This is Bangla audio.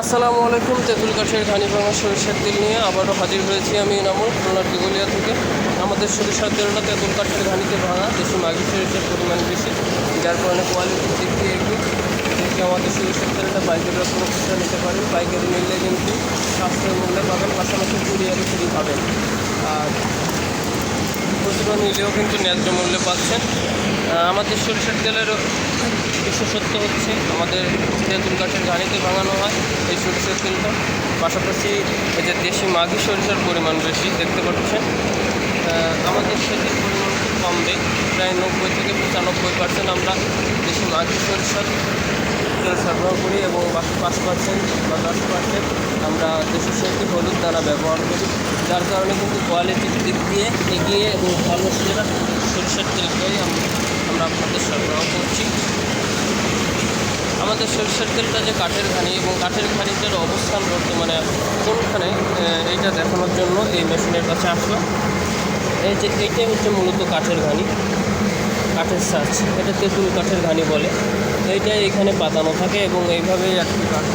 আসসালামু আলাইকুম, তেঁতুল কাঠের ঘানি ভাঙা সরিষার তেল নিয়ে আবারও হাজির হয়েছি আমি এনামুল খুলনার দিগলিয়া থেকে। আমাদের সরিষার তেলটা তেঁতুল কাঠের ঘানিতে ভাঙা, দেশি মাগি সরিষার পরিমাণ বেশি, যার কারণে কোয়ালিটির দিক দিয়ে একটু। দেখি আমাদের সরিষার তেলটা পাইকারিরা কোনো কিছু নিতে পারেন। পাইকারি নিলে কিন্তু সাশ্রয় মূল্যে পাবেন, পাশাপাশি কুরিয়ারি ফ্রি পাবেন। আর খুচরো নিলেও কিন্তু ন্যায্য মূল্যে পাচ্ছেন। আমাদের সরিষার তেলের বিশেষত্ব হচ্ছে। আমাদের তেঁতুল গাছের ঘানিতে ভাঙানো হয় এই সরিষার তেলটা। পাশাপাশি এই যে দেশি মাঘি সরিষার পরিমাণ বেশি দেখতে পাচ্ছেন। আমাদের সেটির পরিমাণ খুব কম দেয় প্রায় নব্বই থেকে পঁচানব্বই পার্সেন্ট আমরা দেশি মাঘি সরিষার তেল সরবরাহ করি এবং বাকি পাঁচ পার্সেন্ট বা দশ পার্সেন্ট আমরা দেশি সেটি হলুদ দানা ব্যবহার করি। যার কারণে কিন্তু কোয়ালিটির দিক দিয়ে এগিয়ে এবং সেরা সরিষার তেলটাই আমরা। আপনাদের সরবরাহ করছি আমাদের সরিষার তেলটা যে কাঠের ঘানি এবং কাঠের ঘানিটার অবস্থান বর্তমানে কোনখানে এইটা দেখানোর জন্য এই মেশিনের কাছে আসলাম। এই যে এইটাই হচ্ছে মূলত কাঠের ঘানি, কাঠের সাজ এটা তেঁতুল কাঠের ঘানি বলে। এইটাই এখানে পাতানো থাকে এবং এইভাবেই আর কি কাঠ